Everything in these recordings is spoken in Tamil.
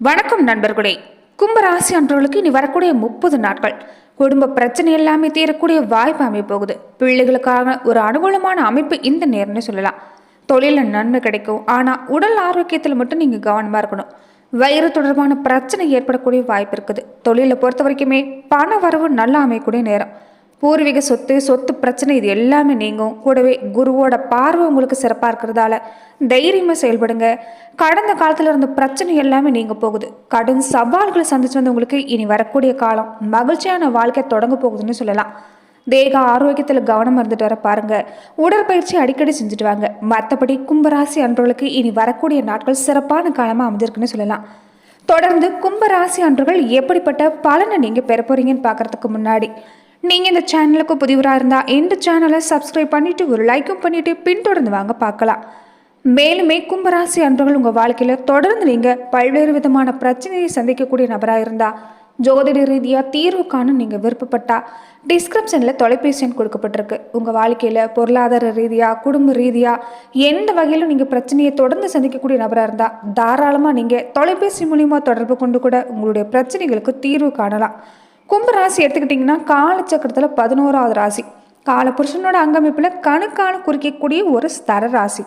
வணக்கம் நண்பர்களே. கும்பராசி அன்றவர்களுக்கு இனி வரக்கூடிய முப்பது நாட்கள். குடும்ப பிரச்சனை எல்லாமே தீரக்கூடிய வாய்ப்பு அமைய போகுது பிள்ளைகளுக்கான ஒரு அனுகூலமான அமைப்பு இந்த நேரம்னு சொல்லலாம். தொழிலில் நன்மை கிடைக்கும். ஆனால் உடல் ஆரோக்கியத்தில் மட்டும் நீங்கள் கவனமாக இருக்கணும். வயிறு தொடர்பான பிரச்சனை ஏற்படக்கூடிய வாய்ப்பு இருக்குது. தொழிலை பொறுத்த வரைக்குமே பண வரவு நல்லா அமையக்கூடிய நேரம். பூர்வீக சொத்து சொத்து பிரச்சனை இது எல்லாமே நீங்கும். கூடவே குருவோட பார்வை உங்களுக்கு சிறப்பாக இருக்கிறதால தைரியமாக செயல்படுங்க. கடந்த காலத்தில் இருந்த பிரச்சனை எல்லாமே நீங்கள் போகுது. கடும் சவால்களை சந்திச்சு வந்தவங்களுக்கு இனி வரக்கூடிய காலம் மகிழ்ச்சியான வாழ்க்கை தொடங்க போகுதுன்னு சொல்லலாம். தேக ஆரோக்கியத்தில் கவனம் இருந்துட்டு வர பாருங்க. உடற்பயிற்சி அடிக்கடி செஞ்சுட்டு வாங்க. மற்றபடி கும்பராசி அன்றவர்களுக்கு இனி வரக்கூடிய நாட்கள் சிறப்பான காலமாக அமைஞ்சிருக்குன்னு சொல்லலாம். தொடர்ந்து கும்பராசி அன்றுகள் எப்படிப்பட்ட பலனை நீங்கள் பெற போறீங்கன்னு பார்க்கறதுக்கு முன்னாடி நீங்கள் இந்த சேனலுக்கு புதிவராக இருந்தால் இந்த சேனலை சப்ஸ்கிரைப் பண்ணிவிட்டு ஒரு லைக்கும் பண்ணிவிட்டு பின்தொடர்ந்து வாங்க பார்க்கலாம். மேலுமே கும்பராசி அன்றுகள் உங்கள் வாழ்க்கையில் தொடர்ந்து நீங்கள் பல்வேறு விதமான பிரச்சனையை சந்திக்கக்கூடிய நபராக இருந்தால் ஜோதிட ரீதியாக தீர்வு காண நீங்கள் விருப்பப்பட்டா டிஸ்கிரிப்ஷனில் தொலைபேசி எண் கொடுக்கப்பட்டிருக்கு. உங்கள் வாழ்க்கையில் பொருளாதார ரீதியாக குடும்ப ரீதியாக எந்த வகையிலும் நீங்கள் பிரச்சனையை தொடர்ந்து சந்திக்கக்கூடிய நபராக இருந்தால் தாராளமாக நீங்கள் தொலைபேசி மூலிமா தொடர்பு கொண்டு கூட உங்களுடைய பிரச்சனைகளுக்கு தீர்வு காணலாம். கும்பராசி எடுத்துக்கிட்டிங்கன்னா காலச்சக்கரத்தில் பதினோராவது ராசி. காலபுருஷனோட அங்கமைப்பில் கணுக்கான குறிக்கக்கூடிய ஒரு ஸ்தர ராசி.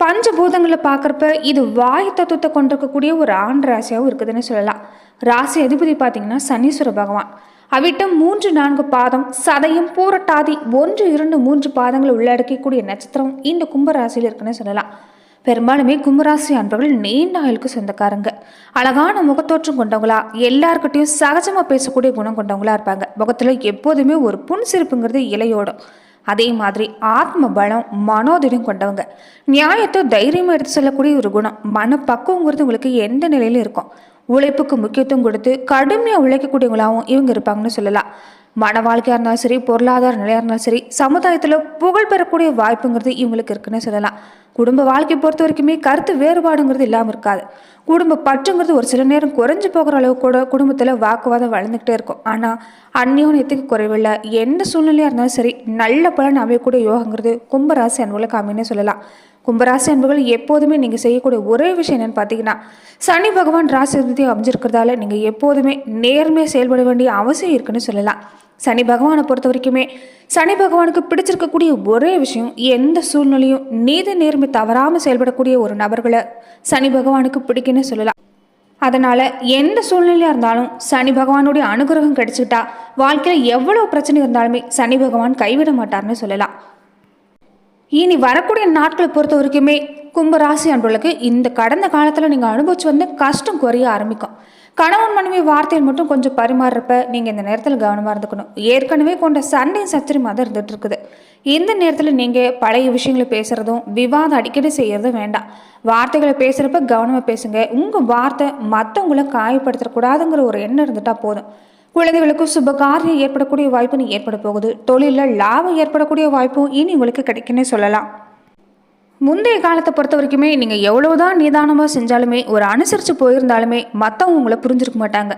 பஞ்சபூதங்களை பார்க்குறப்ப இது வாய் தத்துவத்தை கொண்டிருக்கக்கூடிய ஒரு ஆண் ராசியாகவும் இருக்குதுன்னு சொல்லலாம். ராசி அதிபதி பார்த்தீங்கன்னா சனீஸ்வர பகவான். அவிட்டம் மூன்று நான்கு பாதம் சதயம் பூரட்டாதி ஒன்று இரண்டு மூன்று பாதங்களை உள்ளடக்கக்கூடிய நட்சத்திரம் இந்த கும்பராசியில் இருக்குன்னு சொல்லலாம். பெரும்பாலுமே கும்பராசி அன்பர்கள் நீண்ட ஆயுளுக்கு சொந்தக்காரங்க. அழகான முகத்தோற்றம் கொண்டவங்களா எல்லார்கிட்டையும் சகஜமாக பேசக்கூடிய குணம் கொண்டவங்களா இருப்பாங்க. முகத்தில் எப்போதுமே ஒரு புன்சிரிப்புங்கிறது இலையோடும். அதே மாதிரி ஆத்ம பலம் மனோதிடம் கொண்டவங்க. நியாயத்தை தைரியமாக எடுத்து சொல்லக்கூடிய ஒரு குணம். மனப்பக்குவங்கிறது உங்களுக்கு எந்த நிலையில இருக்கும்? உழைப்புக்கு முக்கியத்துவம் கொடுத்து கடுமையாக உழைக்கக்கூடியவங்களாகவும் இவங்க இருப்பாங்கன்னு சொல்லலாம். மன வாழ்க்கையாக இருந்தாலும் சரி பொருளாதார நிலையாக இருந்தாலும் சரி சமுதாயத்தில் புகழ் பெறக்கூடிய வாய்ப்புங்கிறது இவங்களுக்கு இருக்குன்னு சொல்லலாம். குடும்ப வாழ்க்கையை பொறுத்த வரைக்குமே கருத்து வேறுபாடுங்கிறது இல்லாமல் இருக்காது. குடும்ப பற்றுங்கிறது ஒரு சில நேரம் குறைஞ்சி போகிற அளவு கூட குடும்பத்தில் வாக்குவாதம் வளர்ந்துக்கிட்டே இருக்கும். ஆனால் அந்நியோன்யத்துக்கு குறைவில்லை. எந்த சூழ்நிலையாக இருந்தாலும் சரி நல்ல பலன் அமையக்கூடிய யோகங்கிறது கும்பராசி அன்புகளுக்கு அமைன்னு சொல்லலாம். கும்பராசி அன்புகள் எப்போதுமே நீங்கள் செய்யக்கூடிய ஒரே விஷயம் என்னென்னு பார்த்தீங்கன்னா சனி பகவான் ராசி அதிபதி அமைஞ்சிருக்கிறதால நீங்கள் எப்போதுமே நேர்மையாக செயல்பட வேண்டிய அவசியம் இருக்குன்னு சொல்லலாம். சனி பகவானை பொறுத்த வரைக்குமே சனி பகவானுக்கு பிடிச்சிருக்கக்கூடிய ஒரே விஷயம் எந்த சூழ்நிலையும் நீதி நேர்மை தவறாமல் செயல்படக்கூடிய ஒரு நபர்களை சனி பகவானுக்கு பிடிக்குன்னு சொல்லலாம். அதனால் எந்த சூழ்நிலையாக இருந்தாலும் சனி பகவானுடைய அனுகிரகம் கிடைச்சிக்கிட்டா வாழ்க்கையில் எவ்வளோ பிரச்சனை இருந்தாலுமே சனி பகவான் கைவிட மாட்டார்னு சொல்லலாம். இனி வரக்கூடிய நாட்களை பொறுத்த வரைக்குமே கும்பராசி அன்பர்களுக்கு இந்த கடந்த காலத்தில் நீங்கள் அனுபவிச்சு வந்து கஷ்டம் குறைய ஆரம்பிக்கும். கணவன் மனைவி வார்த்தையில் மட்டும் கொஞ்சம் பரிமாறுறப்ப நீங்கள் இந்த நேரத்தில் கவனமாக இருந்துக்கணும். ஏற்கனவே கொண்ட சண்டை சச்சரிமாக தான் இருந்துட்டு இருக்குது. இந்த நேரத்தில் நீங்கள் பழைய விஷயங்களை பேசுகிறதும் விவாதம் அடிக்கடி செய்கிறதும் வேண்டாம். வார்த்தைகளை பேசுகிறப்ப கவனமாக பேசுங்க. உங்கள் வார்த்தை மற்றவங்கள காயப்படுத்தக்கூடாதுங்கிற ஒரு எண்ணம் இருந்துட்டால் போதும். குழந்தைகளுக்கு சுப காரியம் ஏற்படக்கூடிய வாய்ப்பு ஏற்பட போகுது. தொழிலில் லாபம் ஏற்படக்கூடிய வாய்ப்பும் இனி உங்களுக்கு கிடைக்குன்னு சொல்லலாம். முந்தைய காலத்தை பொறுத்த வரைக்குமே நீங்கள் எவ்வளவுதான் நிதானமாக செஞ்சாலுமே ஒரு அனுசரித்து போயிருந்தாலுமே மற்றவங்க உங்களை புரிஞ்சிருக்க மாட்டாங்க.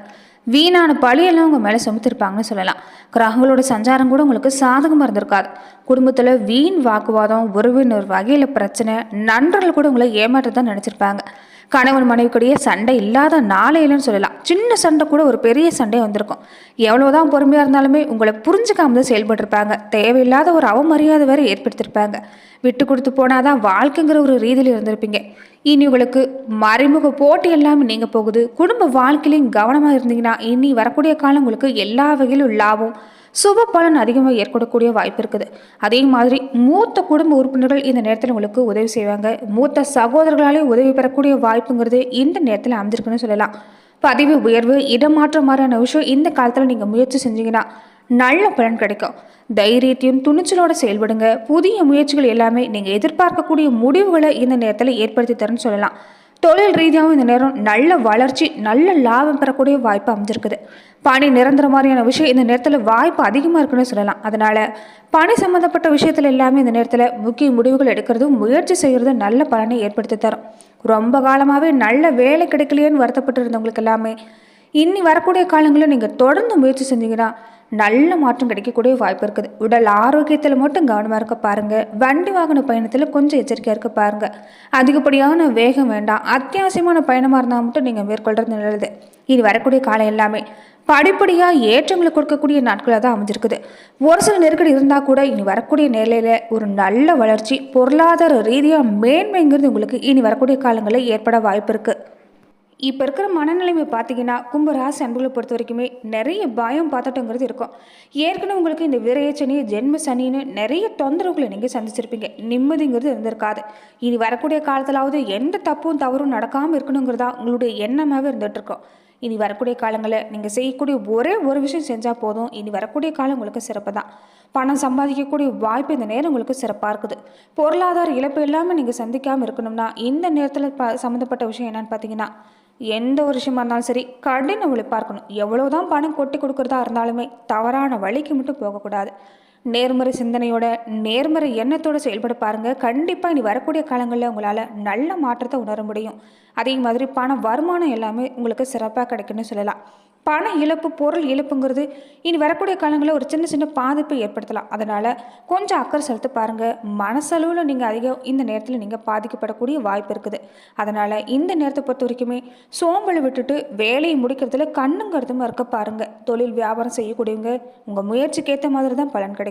வீணான பழியெல்லாம் உங்கள் மேலே சுமத்திருப்பாங்கன்னு சொல்லலாம். கிரகங்களோட சஞ்சாரம் கூட உங்களுக்கு சாதகமாக இருந்திருக்காது. குடும்பத்தில் வீண் வாக்குவாதம் உறவினர் வகையில் பிரச்சனை நண்பர்கள் கூட உங்களை ஏமாற்றதான் நினச்சிருப்பாங்க. கணவன் மனைவிக்குடைய சண்டை இல்லாத நாளே இல்லைன்னு சொல்லலாம். சின்ன சண்டை கூட ஒரு பெரிய சண்டை வந்திருக்கும். எவ்வளோதான் பொறுமையாக இருந்தாலுமே உங்களை புரிஞ்சுக்காம தான் செயல்பட்டிருப்பாங்க. தேவையில்லாத ஒரு அவமரியாதை வேறு ஏற்படுத்தியிருப்பாங்க விட்டு கொடுத்து போனாதான் வாழ்க்கைங்கிற ஒரு ரீதியில் இருந்திருப்பீங்க. இனி உங்களுக்கு மறைமுக போட்டி எல்லாமே நீங்கள் போகுது. குடும்ப வாழ்க்கையிலையும் கவனமாக இருந்தீங்கன்னா இனி வரக்கூடிய காலம் உங்களுக்கு எல்லா வகையிலும் லாபம். சுப பலன் அதிகமாக ஏற்படக்கூடிய வாய்ப்பு இருக்குது. அதே மாதிரி மூத்த குடும்ப உறுப்பினர்கள் இந்த நேரத்தில் உங்களுக்கு உதவி செய்வாங்க. மூத்த சகோதரர்களாலே உதவி பெறக்கூடிய வாய்ப்புங்கிறது இந்த நேரத்தில் அமைஞ்சிருக்குன்னு சொல்லலாம். பதவி உயர்வு இடமாற்றம் மாதிரியான விஷயம் இந்த காலத்தில் நீங்கள் முயற்சி செஞ்சீங்கன்னா நல்ல பலன் கிடைக்கும். தைரியத்தையும் துணிச்சலோட செயல்படுங்க. புதிய முயற்சிகள் எல்லாமே நீங்கள் எதிர்பார்க்கக்கூடிய முடிவுகளை இந்த நேரத்தில் ஏற்படுத்தி தரேன்னு சொல்லலாம். தொழில் ரீதியாகவும் இந்த நேரம் நல்ல வளர்ச்சி நல்ல லாபம் பெறக்கூடிய வாய்ப்பு அமைஞ்சிருக்குது. பணி நிரந்தர மாதிரியான விஷயம் இந்த நேரத்தில் வாய்ப்பு அதிகமாக இருக்குன்னு சொல்லலாம். அதனால் பணி சம்மந்தப்பட்ட விஷயத்தில் எல்லாமே இந்த நேரத்தில் முக்கிய முடிவுகள் எடுக்கிறதும் முயற்சி செய்கிறதும் நல்ல பலனை ஏற்படுத்தி தரும். ரொம்ப காலமாகவே நல்ல வேலை கிடைக்கலையேன்னு வருத்தப்பட்டு இருந்தவங்களுக்கு எல்லாமே இன்னி வரக்கூடிய காலங்களில் நீங்கள் தொடர்ந்து முயற்சி செஞ்சீங்கன்னா நல்ல மாற்றம் கிடைக்கக்கூடிய வாய்ப்பு இருக்குது. உடல் ஆரோக்கியத்தில் மட்டும் கவனமாக இருக்க பாருங்கள் வண்டி வாகன பயணத்தில் கொஞ்சம் எச்சரிக்கையாக இருக்க பாருங்கள் அதிகப்படியான வேகம் வேண்டாம். அத்தியாவசியமான பயணமாக இருந்தால் மட்டும் நீங்கள் மேற்கொள்கிறது நல்லது. இனி வரக்கூடிய காலம் எல்லாமே படிப்படியாக ஏற்றங்களை கொடுக்கக்கூடிய நாட்களாக தான் அமைஞ்சிருக்குது. ஒரு சில நெருக்கடி இருந்தால் கூட இனி வரக்கூடிய நிலையில் ஒரு நல்ல வளர்ச்சி பொருளாதார ரீதியாக மேன்மைங்கிறது உங்களுக்கு இனி வரக்கூடிய காலங்களில் ஏற்பட வாய்ப்பு இருக்குது இப்போ இருக்கிற மனநிலைமை பார்த்தீங்கன்னா கும்பராசி அன்புகளை பொறுத்த வரைக்குமே நிறைய பயம் பார்த்துட்டோங்கிறது இருக்கும். ஏற்கனவே உங்களுக்கு இந்த விரையச்சனி சனி ஜென்ம சனின்னு நிறைய தொந்தரவுகளை நீங்கள் சந்திச்சிருப்பீங்க. நிம்மதிங்கிறது இருந்திருக்காது. இனி வரக்கூடிய காலத்திலாவது எந்த தப்பும் தவறும் நடக்காமல் இருக்கணுங்கிறதா உங்களுடைய எண்ணமாகவே இருந்துகிட்ருக்கோம் இனி வரக்கூடிய காலங்களில் நீங்கள் செய்யக்கூடிய ஒரே ஒரு விஷயம் செஞ்சால் போதும். இனி வரக்கூடிய காலம் உங்களுக்கு சிறப்பு தான். பணம் சம்பாதிக்கக்கூடிய வாய்ப்பு இந்த நேரம் உங்களுக்கு சிறப்பாக இருக்குது. பொருளாதார இழப்பு இல்லாமல் நீங்கள் சந்திக்காமல் இருக்கணும்னா இந்த நேரத்தில் ப சம்மந்தப்பட்ட விஷயம் என்னென்னு பார்த்தீங்கன்னா எந்த ஒரு விஷயமா இருந்தாலும் சரி கடின உழைப்பாக இருக்கணும். எவ்வளோதான் பணம் கொட்டி கொடுக்குறதா இருந்தாலுமே தவறான வழிக்கு மட்டும் போகக்கூடாது. நேர்மறை சிந்தனையோட நேர்மறை எண்ணத்தோடு செயல்பட பாருங்கள் கண்டிப்பாக இனி வரக்கூடிய காலங்களில் உங்களால் நல்ல மாற்றத்தை உணர முடியும். அதே மாதிரி பண வருமானம் எல்லாமே உங்களுக்கு சிறப்பாக கிடைக்குன்னு சொல்லலாம். பண இழப்பு பொருள் இழப்புங்கிறது இனி வரக்கூடிய காலங்களில் ஒரு சின்ன சின்ன பாதிப்பை ஏற்படுத்தலாம். அதனால் கொஞ்சம் அக்கறை செலுத்த பாருங்கள் மனசளவில் நீங்கள் அதிகம் இந்த நேரத்தில் நீங்கள் பாதிக்கப்படக்கூடிய வாய்ப்பு இருக்குது. அதனால் இந்த நேரத்தை பொறுத்த வரைக்குமே சோம்பலை விட்டுட்டு வேலையை முடிக்கிறதுல கண்ணும் கருத்துமாக இருக்க பாருங்கள் தொழில் வியாபாரம் செய்யக்கூடியவங்க உங்கள் முயற்சிக்கேற்ற மாதிரி தான் பலன் கிடைக்கும்.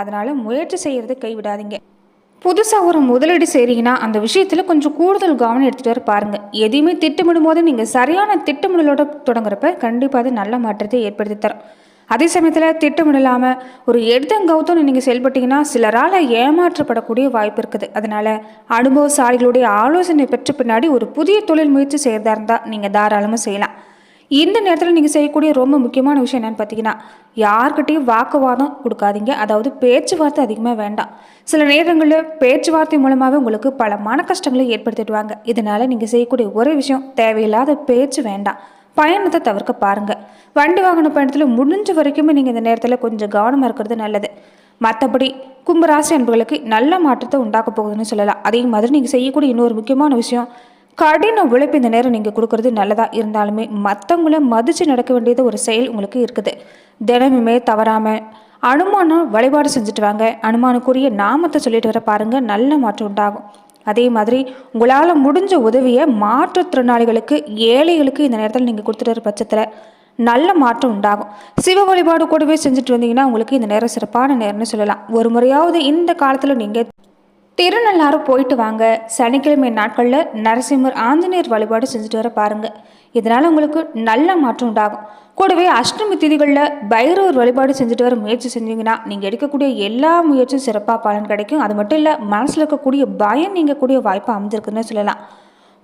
அதனால் முயற்சி செய்கிறத கைவிடாதீங்க. புதுசாக ஒரு முதலீடு செய்கிறீங்கன்னா அந்த விஷயத்தில் கொஞ்சம் கூடுதல் கவனம் எடுத்துகிட்டு வர பாருங்கள் எதையுமே திட்டமிடும் போது நீங்கள் சரியான திட்டமிடலோட தொடங்குறப்ப கண்டிப்பாக அது நல்ல மாற்றத்தை ஏற்படுத்தி தரும். அதே சமயத்தில் திட்டமிடலாமல் ஒரு எடுத்தங்கவுத்தம் நீங்கள் செயல்பட்டீங்கன்னா சிலரால் ஏமாற்றப்படக்கூடிய வாய்ப்பு இருக்குது. அதனால் அனுபவசாலிகளுடைய ஆலோசனை பெற்ற பின்னாடி ஒரு புதிய தொழில் முயற்சி செய்கிறதா இருந்தால் நீங்கள் தாராளமாக செய்யலாம். இந்த நேரத்தில் நீங்கள் செய்யக்கூடிய ரொம்ப முக்கியமான விஷயம் என்னென்னு பார்த்தீங்கன்னா யார்கிட்டையும் வாக்குவாதம் கொடுக்காதீங்க. அதாவது பேச்சுவார்த்தை அதிகமாக வேண்டாம். சில நேரங்களில் பேச்சுவார்த்தை மூலமாகவே உங்களுக்கு பல மன கஷ்டங்களை ஏற்படுத்திடுவாங்க. இதனால் நீங்கள் செய்யக்கூடிய ஒரே விஷயம் தேவையில்லாத பேச்சு வேண்டாம். பயணத்தை தவிர்க்க பாருங்கள் வண்டி வாகன பயணத்தில் முடிஞ்ச வரைக்குமே நீங்கள் இந்த நேரத்தில் கொஞ்சம் கவனமாக இருக்கிறது நல்லது. மற்றபடி கும்பராசி அன்புகளுக்கு நல்ல மாற்றத்தை உண்டாக்க போகுதுன்னு சொல்லலாம். அதே மாதிரி நீங்கள் செய்யக்கூடிய இன்னொரு முக்கியமான விஷயம் கடின உழைப்பு இந்த நேரம் நீங்கள் கொடுக்குறது நல்லதாக இருந்தாலுமே மற்றவங்கள மதித்து நடக்க வேண்டியது ஒரு செயல் உங்களுக்கு இருக்குது. தினமுமே தவறாமல் அனுமானம் வழிபாடு செஞ்சுட்டு வாங்க. அனுமானுக்குரிய நாமத்தை சொல்லிட்டு வர பாருங்கள் நல்ல மாற்றம் உண்டாகும். அதே மாதிரி உங்களால் முடிஞ்ச உதவியை மாற்றுத்திறனாளிகளுக்கு ஏழைகளுக்கு இந்த நேரத்தில் நீங்கள் கொடுத்துட்டு வர பட்சத்தில் நல்ல மாற்றம் உண்டாகும். சிவ வழிபாடு கூடவே செஞ்சுட்டு வந்தீங்கன்னா உங்களுக்கு இந்த நேரம் சிறப்பான நேரம்னு சொல்லலாம். ஒரு முறையாவது இந்த காலத்தில் நீங்கள் திருநள்ளாறு போயிட்டு வாங்க. சனிக்கிழமை நாட்களில் நரசிம்மர் ஆஞ்சநேயர் வழிபாடு செஞ்சுட்டு வர பாருங்கள் இதனால் உங்களுக்கு நல்ல மாற்றம் உண்டாகும். கூடவே அஷ்டமி திதிகளில் பைரவர் வழிபாடு செஞ்சுட்டு வர முயற்சி செஞ்சீங்கன்னா நீங்கள் எடுக்கக்கூடிய எல்லா முயற்சியும் சிறப்பாக பலன் கிடைக்கும். அது மட்டும் இல்லை மனசில் இருக்கக்கூடிய பயம் நீங்கள் கூடிய வாய்ப்பு அமைஞ்சிருக்குன்னு சொல்லலாம்.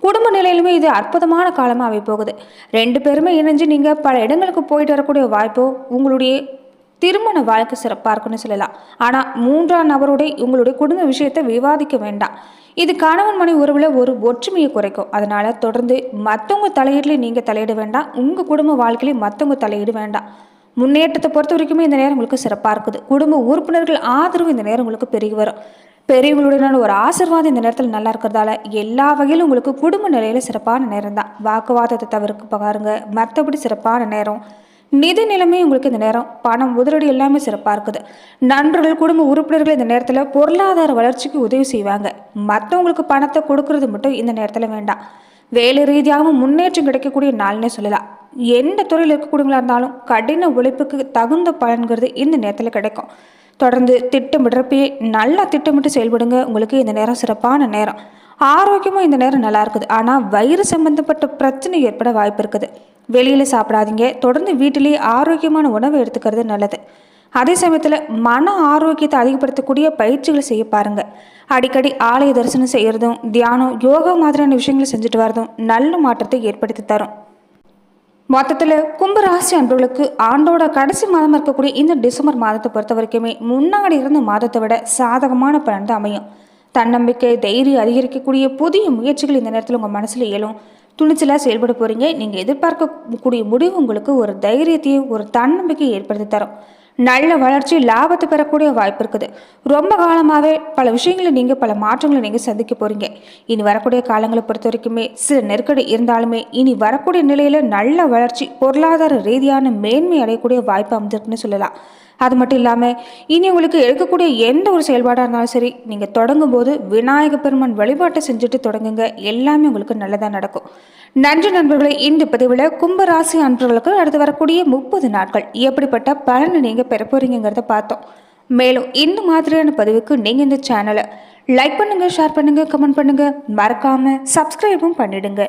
குடும்ப நிலையிலுமே இது அற்புதமான காலமாக அவை போகுது ரெண்டு பேருமே இணைஞ்சு நீங்கள் பல இடங்களுக்கு போயிட்டு வரக்கூடிய வாய்ப்போ உங்களுடைய திருமண வாழ்க்கை சிறப்பாக இருக்குன்னு சொல்லலாம். ஆனால் மூன்றாம் நபருடைய உங்களுடைய குடும்ப விஷயத்தை விவாதிக்க வேண்டாம். இது கணவன் மனை உறவில் ஒரு ஒற்றுமையை குறைக்கும். அதனால் தொடர்ந்து மற்றவங்க தலையீடுலேயும் நீங்கள் தலையிட வேண்டாம். உங்கள் குடும்ப வாழ்க்கையிலையும் மற்றவங்க தலையீடு வேண்டாம். முன்னேற்றத்தை பொறுத்த வரைக்குமே இந்த நேரம் உங்களுக்கு சிறப்பாக இருக்குது. குடும்ப உறுப்பினர்கள் ஆதரவு இந்த நேரம் உங்களுக்கு பெருகி வரும். பெரியவங்களுடனான ஒரு ஆசிர்வாதம் இந்த நேரத்தில் நல்லா இருக்கிறதால எல்லா வகையிலும் உங்களுக்கு குடும்ப நிலையில் சிறப்பான நேரம் தான் வாக்குவாதத்தை தவிர்க்க பாருங்க. மற்றபடி சிறப்பான நேரம். நிதி நிலைமை உங்களுக்கு இந்த நேரம் பணம் முதலீடு எல்லாமே சிறப்பாக இருக்குது. நண்பர்கள் குடும்ப உறுப்பினர்கள் இந்த நேரத்தில் பொருளாதார வளர்ச்சிக்கு உதவி செய்வாங்க. மற்றவங்களுக்கு பணத்தை கொடுக்கறது மட்டும் இந்த நேரத்தில் வேண்டாம். வேலை ரீதியாகவும் முன்னேற்றம் கிடைக்கக்கூடிய நாள்னே சொல்லலாம். எந்த துறையில் இருக்கக்கூடியவங்களா இருந்தாலும் கடின உழைப்புக்கு தகுந்த பலன்கிறது இந்த நேரத்தில் கிடைக்கும். தொடர்ந்து திட்டமிடுறப்பயே நல்லா திட்டமிட்டு செயல்படுங்க. உங்களுக்கு இந்த நேரம் சிறப்பான நேரம். ஆரோக்கியமும் இந்த நேரம் நல்லா இருக்குது. ஆனால் வயிறு சம்மந்தப்பட்ட பிரச்சனை ஏற்பட வாய்ப்பு இருக்குது. வெளியில் சாப்பிடாதீங்க. தொடர்ந்து வீட்டிலேயே ஆரோக்கியமான உணவை எடுத்துக்கிறது நல்லது. அதே சமயத்தில் மன ஆரோக்கியத்தை அதிகப்படுத்தக்கூடிய பயிற்சிகளை செய்ய பாருங்கள் அடிக்கடி ஆலய தரிசனம் செய்கிறதும் தியானம் யோகா மாதிரியான விஷயங்களை செஞ்சுட்டு வரதும் நல்ல மாற்றத்தை ஏற்படுத்தி தரும். மொத்தத்தில் கும்பராசி அன்பர்களுக்கு ஆண்டோட கடைசி மாதம் இருக்கக்கூடிய இந்த டிசம்பர் மாதத்தை பொறுத்த வரைக்குமே முன்னாடி இருந்த மாதத்தை விட சாதகமான பலன் தான் அமையும். தன்னம்பிக்கை தைரியம் அதிகரிக்கக்கூடிய புதிய முயற்சிகள் இந்த நேரத்தில் உங்கள் மனசில் இயலும் துணிச்சலாக செயல்பட போகிறீங்க நீங்கள் எதிர்பார்க்கக்கூடிய முடிவு உங்களுக்கு ஒரு தைரியத்தையும் ஒரு தன்னம்பிக்கையை ஏற்படுத்தி தரும். நல்ல வளர்ச்சி லாபத்தை பெறக்கூடிய வாய்ப்பு இருக்குது. ரொம்ப காலமாகவே பல விஷயங்களை நீங்கள் பல மாற்றங்களை நீங்கள் சந்திக்க போகிறீங்க இனி வரக்கூடிய காலங்களை பொறுத்த வரைக்குமே சில நெருக்கடி இருந்தாலுமே இனி வரக்கூடிய நிலையில் நல்ல வளர்ச்சி பொருளாதார ரீதியான மேன்மை அடையக்கூடிய வாய்ப்பு அமைஞ்சிருக்குன்னு சொல்லலாம். அது மட்டும் இல்லாமல் இனி உங்களுக்கு எடுக்கக்கூடிய எந்த ஒரு செயல்பாடாக இருந்தாலும் சரி நீங்கள் தொடங்கும் போது விநாயக பெருமான் வழிபாட்டை செஞ்சுட்டு தொடங்குங்க. எல்லாமே உங்களுக்கு நல்லதாக நடக்கும். நன்றி நண்பர்களே இந்த பதிவில் கும்பராசி அன்பர்களுக்கு அடுத்து வரக்கூடிய முப்பது நாட்கள் எப்படிப்பட்ட பலனை நீங்கள் பெற போகிறீங்கிறத பார்த்தோம். மேலும் இந்த மாதிரியான பதிவுக்கு நீங்கள் இந்த சேனலை லைக் பண்ணுங்கள் ஷேர் பண்ணுங்கள் கமெண்ட் பண்ணுங்கள் மறக்காமல் சப்ஸ்கிரைபும் பண்ணிடுங்க.